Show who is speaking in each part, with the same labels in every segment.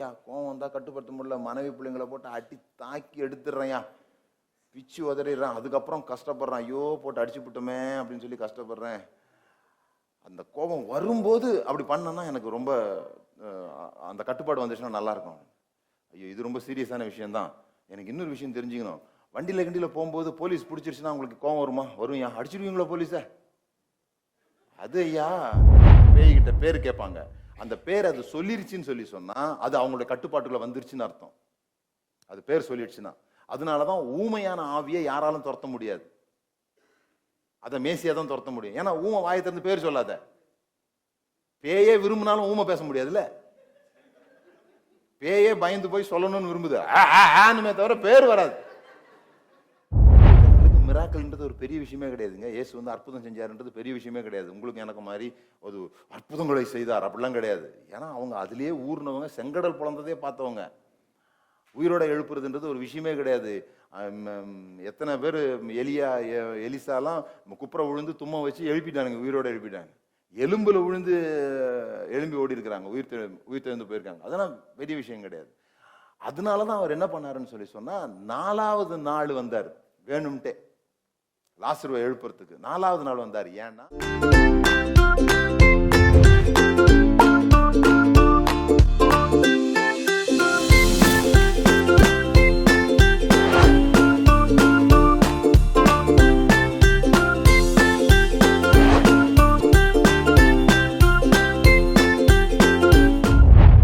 Speaker 1: ஐயா, கோவம் வந்தால் கட்டுப்படுத்த முடியல. மனைவி பிள்ளைங்களை போட்டு அடி தாக்கி எடுத்துடுறேன் பிச்சு உதறிடுறான். அதுக்கப்புறம் கஷ்டப்படுறான். ஐயோ போட்டு அடிச்சு விட்டுமே அப்படின்னு சொல்லி கஷ்டப்படுறேன். அந்த கோபம் வரும்போது அப்படி பண்ணனா எனக்கு ரொம்ப அந்த கட்டுப்பாடு வந்துச்சுன்னா நல்லா இருக்கும் ஐயோ இது ரொம்ப சீரியஸான விஷயம்தான். எனக்கு இன்னொரு விஷயம் தெரிஞ்சுக்கணும். வண்டியில் கிண்டியில் போகும்போது போலீஸ் பிடிச்சிருச்சுன்னா உங்களுக்கு கோவம் வருமா? வரும் ஏன் அடிச்சிடுவீங்களா போலீஸை? அது ஐயா பேய்கிட்ட பேர் கேட்பாங்க. அந்த பேர் அது சொல்லிருச்சுன்னு சொல்லி சொன்னால் அது அவங்களுடைய கட்டுப்பாட்டுக்குள்ள வந்துருச்சுன்னு அர்த்தம் அது பேர் சொல்லிடுச்சுன்னா அதனால தான் ஊமையான ஆவியை யாராலும் துரத்த முடியாது அதை மேசியாக தான் துரத்த முடியும் ஏன்னா ஊமை வாயை திறந்து பேர் சொல்லாத பேயே விரும்பினாலும் ஊமை பேச முடியாதுல்ல பேயே பயந்து போய் சொல்லணும்னு விரும்புது ஆனுமே தவிர பேர் வராது மிராக்கள்ன்றது ஒரு பெரிய விஷயமே கிடையாதுங்க. இயேசு வந்து அற்புதம் செஞ்சாருன்றது பெரிய விஷயமே கிடையாது. உங்களுக்கு எனக்கு மாதிரி ஒரு அற்புதங்களை செய்தார். அப்படிலாம் கிடையாது. ஏன்னா அவங்க அதிலேயே ஊர்னவங்க செங்கடல் பிளந்ததே பார்த்தவங்க. உயிரோட எழுப்புறதுன்றது ஒரு விஷயமே கிடையாது. எத்தனை பேர் எலியா எலிசாலாம் குப்புற விழுந்து தும்ம வச்சு எழுப்பிட்டானுங்க உயிரோட எழுப்பிட்டாங்க. எலும்பில் விழுந்து எழும்பி ஓடி இருக்கிறாங்க உயிர் உயிர் தெழுந்து போயிருக்காங்க. அதெல்லாம் பெரிய விஷயம் கிடையாது. அதனால தான் அவர் என்ன பண்ணாருன்னு சொல்லி சொன்னால் நாலாவது நாள் வந்தார். வேணும்ட்டே. லாசருவை எழுப்புறதுக்கு. நாலாவது நாள் வந்தார். ஏன்னா?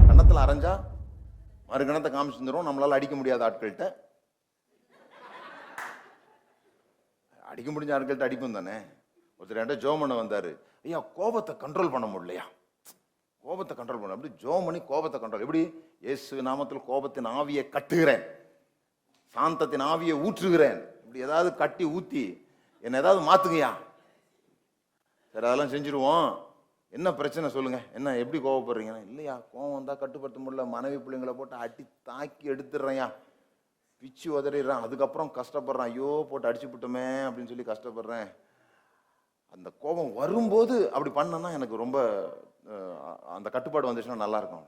Speaker 1: கணத்துல அரைஞ்சா மறு கணத்தை காமிச்சிருந்துரும் அடிக்க முடியாத ஆட்கள்கிட்ட. அடிக்க முடிஞ்ச ஆட்கள்கிட்ட அடிப்போம் தானே? ஒருத்தர் என்கிட்ட ஜோம் பண்ண ஐயா கோபத்தை கண்ட்ரோல் பண்ண முடியலையா? கோபத்தை கண்ட்ரோல் பண்ண அப்படி ஜோம் பண்ணி கோபத்தை கண்ட்ரோல் எப்படி? இயேசு நாமத்தில் கோபத்தின் ஆவியை கட்டுகிறேன். சாந்தத்தின் ஆவியை ஊற்றுகிறேன். இப்படி ஏதாவது கட்டி ஊற்றி என்னை ஏதாவது மாற்றுங்கய்யா சரி அதெல்லாம் செஞ்சுருவோம். என்ன பிரச்சனை சொல்லுங்க. என்ன எப்படி கோவப்படுறீங்கன்னா இல்லையா கோவம் வந்தால் கட்டுப்படுத்த முடியல. மனைவி பிள்ளைங்களை போட்டு அடி தாக்கி எடுத்துடுறேன்யா. பிச்சு உதறிடுறான். அதுக்கப்புறம் கஷ்டப்படுறான். ஐயோ போட்டு அடிச்சு விட்டுமே அப்படின்னு சொல்லி கஷ்டப்படுறேன். அந்த கோபம் வரும்போது அப்படி பண்ணனா எனக்கு ரொம்ப அந்த கட்டுப்பாடு வந்துச்சுன்னா நல்லா இருக்கும்.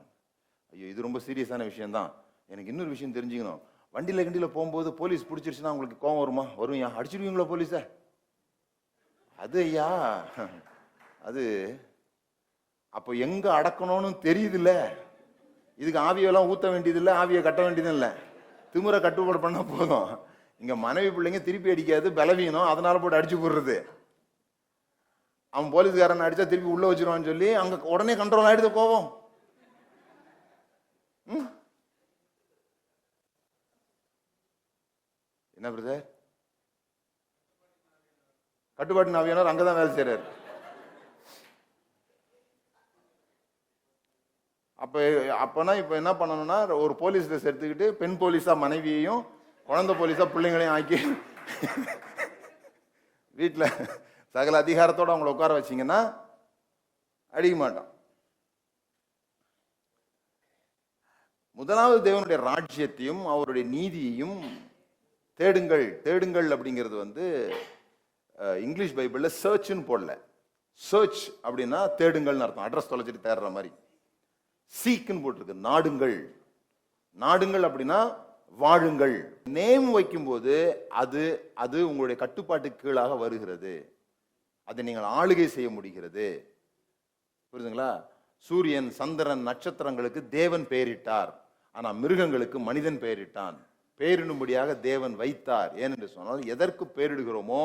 Speaker 1: ஐயோ இது ரொம்ப சீரியஸான விஷயம்தான். எனக்கு இன்னொரு விஷயம் தெரிஞ்சுக்கணும். வண்டியில் கிண்டியில் போகும்போது போலீஸ் பிடிச்சிருச்சுன்னா உங்களுக்கு கோவம் வருமா? வரும் ஏன் அடிச்சிடுவீங்களா போலீஸை? அது ஐயா அது அப்போ எங்கே அடக்கணும்னு தெரியுதுல்ல? இதுக்கு ஆவியெல்லாம் ஊற்ற வேண்டியதில்லை ஆவியை கட்ட வேண்டியதும் இல்லை திமுறை கட்டுப்பாடு பண்ணால் போதும். இங்கே மனைவி பிள்ளைங்க திருப்பி அடிக்காது பலவீனம் அதனால் போட்டு அடிச்சு போடுறது. அவன் போலீஸ்காரன் அடித்தா திருப்பி உள்ளே வச்சிருவான்னு சொல்லி அங்கே உடனே கண்ட்ரோல் ஆகிடுது கோபம். என்ன பிரதர்? கட்டுப்பாட்டு நாவியானவர் அங்கதான் வேலை செய்கிறார் அப்போ அப்போனா இப்போ என்ன பண்ணணும்னா ஒரு போலீஸ் ட்ரெஸ் எடுத்துக்கிட்டு பெண் போலீஸாக மனைவியையும் குழந்தை போலீஸாக பிள்ளைங்களையும் ஆக்கி வீட்டில் சகல அதிகாரத்தோடு அவங்கள உட்கார வச்சிங்கன்னா அடிக்க மாட்டான் முதலாவது தேவனுடைய ராஜ்யத்தையும் அவருடைய நீதியையும் தேடுங்கள் தேடுங்கள் அப்படிங்கிறது வந்து இங்கிலீஷ் பைபிளில் சர்ச்னு போடல. சர்ச் அப்படின்னா தேடுங்கள்னு அர்த்தம். அட்ரஸ் தொலைச்சிட்டு தேடுற மாதிரி. சீக்குன்னு போட்டிருக்கு. நாடுங்கள். நாடுங்கள் அப்படின்னா வாழுங்கள். நேம் வைக்கும்போது அது அது உங்களுடைய கட்டுப்பாட்டுக்கு கீழாக வருகிறது. அதை நீங்கள் ஆளுகை செய்ய முடிகிறது. புரியுதுங்களா சூரியன் சந்திரன் நட்சத்திரங்களுக்கு தேவன் பெயரிட்டார். ஆனால் மிருகங்களுக்கு மனிதன் பெயரிட்டான். பெயரிடும்படியாக தேவன் வைத்தார். ஏனென்று சொன்னால் எதற்கு பெயரிடுகிறோமோ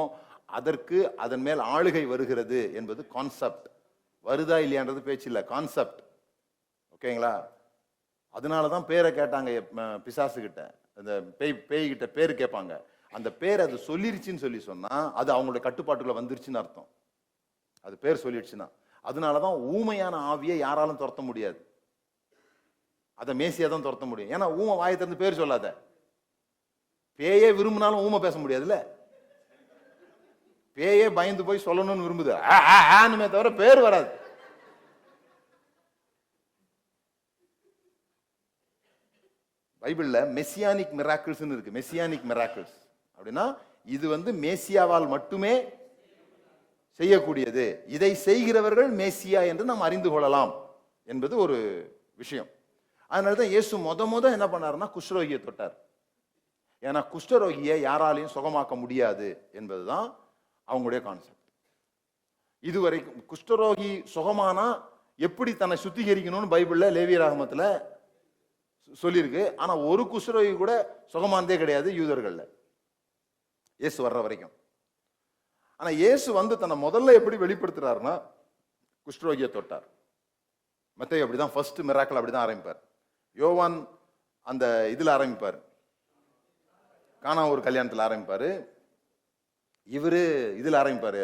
Speaker 1: அதற்கு அதன் மேல் ஆளுகை வருகிறது என்பது கான்செப்ட் வருதா இல்லையான்றது பேச்சு இல்லை கான்செப்ட் ஓகேங்களா? அதனால தான் பேரை கேட்டாங்க பிசாசுகிட்ட. அந்த பேய் பேய்கிட்ட பேர் கேட்பாங்க. அந்த பேர் அது சொல்லிருச்சுன்னு சொல்லி சொன்னால் அது அவங்களுடைய கட்டுப்பாட்டுக்குள்ள வந்துருச்சுன்னு அர்த்தம். அது பேர் சொல்லிடுச்சுன்னா. அதனால தான் ஊமையான ஆவியை யாராலும் துரத்த முடியாது. அதை மேசியாக தான் துரத்த முடியும். ஏன்னா ஊமை வாயை திறந்து பேர் சொல்லாத. பேயே விரும்பினாலும் ஊமை பேச முடியாதுல்ல. பேயே பயந்து போய் சொல்லணும்னு விரும்புது. ஆனுமே தவிர பேர் வராது. பைபிளில் மெசியானிக் மிராக்கிள்ஸ்னு இருக்கு. மெசியானிக் மிராக்கிள்ஸ் அப்படின்னா இது வந்து மேசியாவால் மட்டுமே செய்யக்கூடியது. இதை செய்கிறவர்கள் மேசியா என்று நாம் அறிந்து கொள்ளலாம் என்பது ஒரு விஷயம். அதனால தான் இயேசு மொத மொத என்ன பண்ணாருன்னா குஷ்ரோகியை தொட்டார். ஏன்னா குஷ்டரோகியை யாராலையும் சுகமாக்க முடியாது என்பது தான் அவங்களுடைய கான்செப்ட் இதுவரைக்கும் குஷ்டரோகி சுகமானா எப்படி தன்னை சுத்திகரிக்கணும்னு பைபிளில் லேவியராகமத்துல சொ- சொல்லியிருக்கு. ஆனால் ஒரு குஷ்ரோகி கூட சுகமானதே கிடையாது யூதர்களில். இயேசு வர்ற வரைக்கும். ஆனால் இயேசு வந்து தன்னை முதல்ல எப்படி வெளிப்படுத்துறாருன்னா குஷ்டரோகியை தொட்டார். மற்றையை அப்படி தான் ஃபர்ஸ்ட் மிராக்கள் அப்படிதான் ஆரம்பிப்பார். யோவான் அந்த இதில் ஆரம்பிப்பார். காணா ஒரு கல்யாணத்தில் ஆரம்பிப்பார். இவர் இதில் ஆரம்பிப்பார்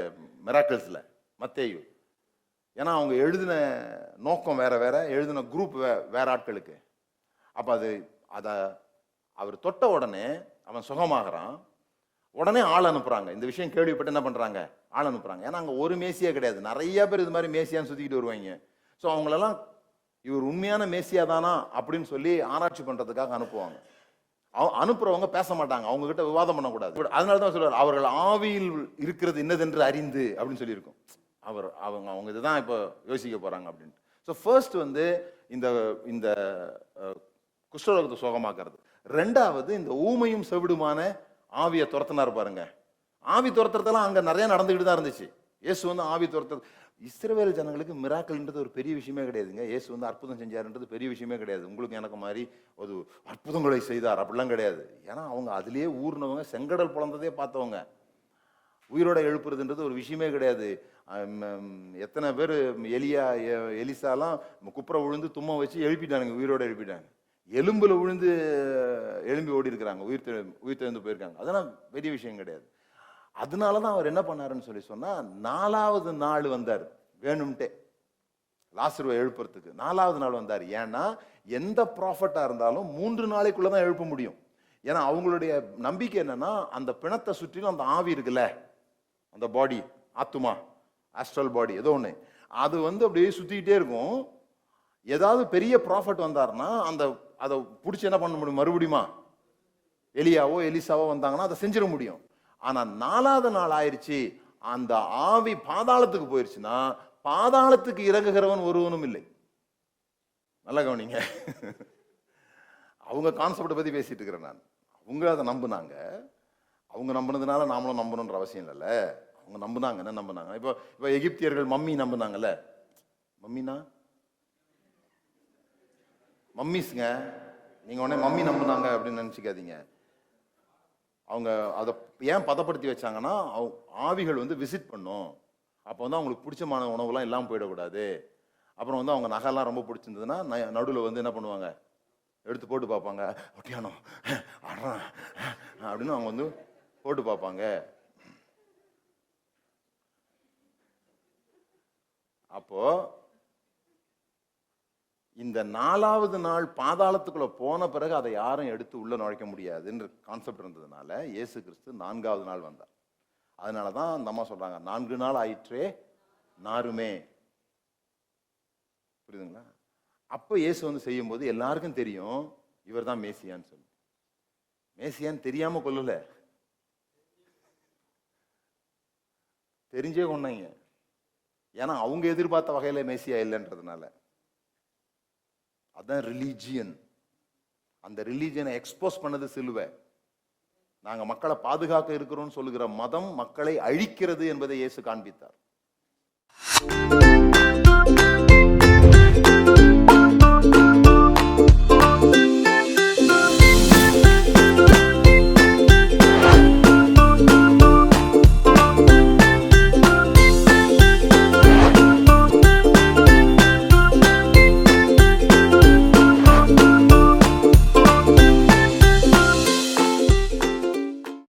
Speaker 1: மிராக்கிள்ஸில் மத்தேயு. ஏன்னா அவங்க எழுதின நோக்கம் வேற வேற எழுதின குரூப் வே வேற ஆட்களுக்கு. அப்போ அது அதை அவர் தொட்ட உடனே அவன் சுகமாகறான். உடனே ஆள் அனுப்புகிறாங்க இந்த விஷயம் கேள்விப்பட்டு என்ன பண்ணுறாங்க ஆள் அனுப்புகிறாங்க ஏன்னா அங்கே ஒரு மேசியே கிடையாது. நிறைய பேர் இது மாதிரி மேசியான்னு சுற்றிக்கிட்டு வருவாங்க ஸோ அவங்களெல்லாம் இவர் உண்மையான மேசியா தானா அப்படின்னு சொல்லி ஆராய்ச்சி பண்ணுறதுக்காக அனுப்புவாங்க. அவ- அனுப்புறவங்க பேச மாட்டாங்க. அவங்க கிட்ட விவாதம் பண்ணக்கூடாது. அதனால தான் சொல்லுவார் அவர்கள் ஆவியில் இருக்கிறது என்னதென்று அறிந்து அப்படின்னு சொல்லியிருக்கும். அவர் அவங்க அவங்க இதுதான் இப்போ யோசிக்க போகிறாங்க அப்படின்ட்டு. ஸோ ஃபர்ஸ்ட் வந்து இந்த இந்த குஷ்டரோகத்தை சோகமாக்குறது. ரெண்டாவது இந்த ஊமையும் செவிடுமான ஆவியை துரத்தினார் பாருங்க. ஆவி துரத்துறதெல்லாம் அங்கே நிறைய நடந்துக்கிட்டு தான் இருந்துச்சு. இயேசு வந்து ஆவி துரத்துறது இஸ்ரவேல் ஜனங்களுக்கு மிராக்கல்ன்றது ஒரு பெரிய விஷயமே கிடையாதுங்க. இயேசு வந்து அற்புதம் செஞ்சாருன்றது பெரிய விஷயமே கிடையாது. உங்களுக்கு எனக்கு மாதிரி ஒரு அற்புதங்களை செய்தார். அப்படிலாம் கிடையாது. ஏன்னா அவங்க அதிலேயே ஊர்னவங்க செங்கடல் பிளந்ததே பார்த்தவங்க. உயிரோட எழுப்புறதுன்றது ஒரு விஷயமே கிடையாது. எத்தனை பேர் எலியா எலிசாலாம் குப்புற விழுந்து தும்மா வச்சு எழுப்பிட்டானுங்க உயிரோட எழுப்பிட்டாங்க. எலும்பில் விழுந்து எலும்பி ஓடி இருக்கிறாங்க உயிர் உயிர் தெழுந்து போயிருக்காங்க. அதெல்லாம் பெரிய விஷயம் கிடையாது. அதனால தான் அவர் என்ன பண்ணாருன்னு சொல்லி சொன்னால் நாலாவது நாள் வந்தார். வேணும்ட்டே. லாசருவை எழுப்புறதுக்கு நாலாவது நாள் வந்தார். ஏன்னா எந்த ப்ராஃபிட்டாக இருந்தாலும் மூன்று நாளைக்குள்ளே தான் எழுப்ப முடியும். ஏன்னா அவங்களுடைய நம்பிக்கை என்னன்னா அந்த பிணத்தை சுற்றிலும் அந்த ஆவி இருக்குல்ல அந்த பாடி ஆத்துமா ஆஸ்ட்ரல் பாடி ஏதோ ஒன்று அது வந்து அப்படியே சுற்றிக்கிட்டே இருக்கும். ஏதாவது பெரிய ப்ராஃபட் வந்தாருன்னா அந்த அதை பிடிச்சி என்ன பண்ண முடியும்? மறுபடியுமா? எலியாவோ எலிசாவோ வந்தாங்கன்னா அதை செஞ்சிட முடியும். ஆனா நாலாவது நாள் ஆயிடுச்சு அந்த ஆவி பாதாளத்துக்கு போயிருச்சுன்னா பாதாளத்துக்கு இறங்குகிறவன் ஒருவனும் இல்லை. நல்லா கவனிங்க. அவங்க கான்செப்டை பத்தி பேசிட்டு இருக்கிறேன் நான். அவங்க அதை நம்புனாங்க. அவங்க நம்புனதுனால நாமளும் நம்பணுன்ற அவசியம் இல்லைல்ல. அவங்க நம்புனாங்க. என்ன நம்புனாங்க? இப்போ இப்போ எகிப்தியர்கள் மம்மி நம்புனாங்கல்ல. மம்மினா? மம்மிஸ்ங்க நீங்கள் உடனே மம்மி நம்புனாங்க அப்படின்னு நினச்சிக்காதீங்க. அவங்க அதை ஏன் பதப்படுத்தி வச்சாங்கன்னா ஆவிகள் வந்து விசிட் பண்ணும். அப்போ வந்து அவங்களுக்கு பிடிச்சமான உணவுலாம் இல்லாமல் போயிடக்கூடாது. அப்புறம் வந்து அவங்க நகைலாம் ரொம்ப பிடிச்சிருந்ததுன்னா நடுவில் வந்து என்ன பண்ணுவாங்க? எடுத்து போட்டு பார்ப்பாங்க. ஒட்டியானோ ஆடுறான் அப்படின்னு அவங்க வந்து போட்டு பார்ப்பாங்க. அப்போது இந்த நாலாவது நாள் பாதாளத்துக்குள்ள போன பிறகு அதை யாரும் எடுத்து உள்ள நுழைக்க முடியாதுன்ற கான்செப்ட் இருந்ததுனால இயேசு கிறிஸ்து நான்காவது நாள் வந்தார். அதனால தான் அந்த அம்மா சொல்றாங்க நான்கு நாள் ஆயிற்றே நாருமே. புரியுதுங்களா? அப்போ இயேசு வந்து செய்யும்போது எல்லாருக்கும் தெரியும் இவர் தான் மேசியான்னு சொல்லி. மேசியான்னு தெரியாம கொல்லல. தெரிஞ்சே கொண்டாங்க ஏன்னா அவங்க எதிர்பார்த்த வகையில் மேசியா இல்லைன்றதுனால. அதுதான் ரிலீஜியன் அந்த ரிலீஜியனை எக்ஸ்போஸ் பண்ணது சிலுவை. நாங்கள் மக்களை பாதுகாக்க இருக்கிறோம்னு சொல்லுகிற மதம் மக்களை அழிக்கிறது என்பதை இயேசு காண்பித்தார்.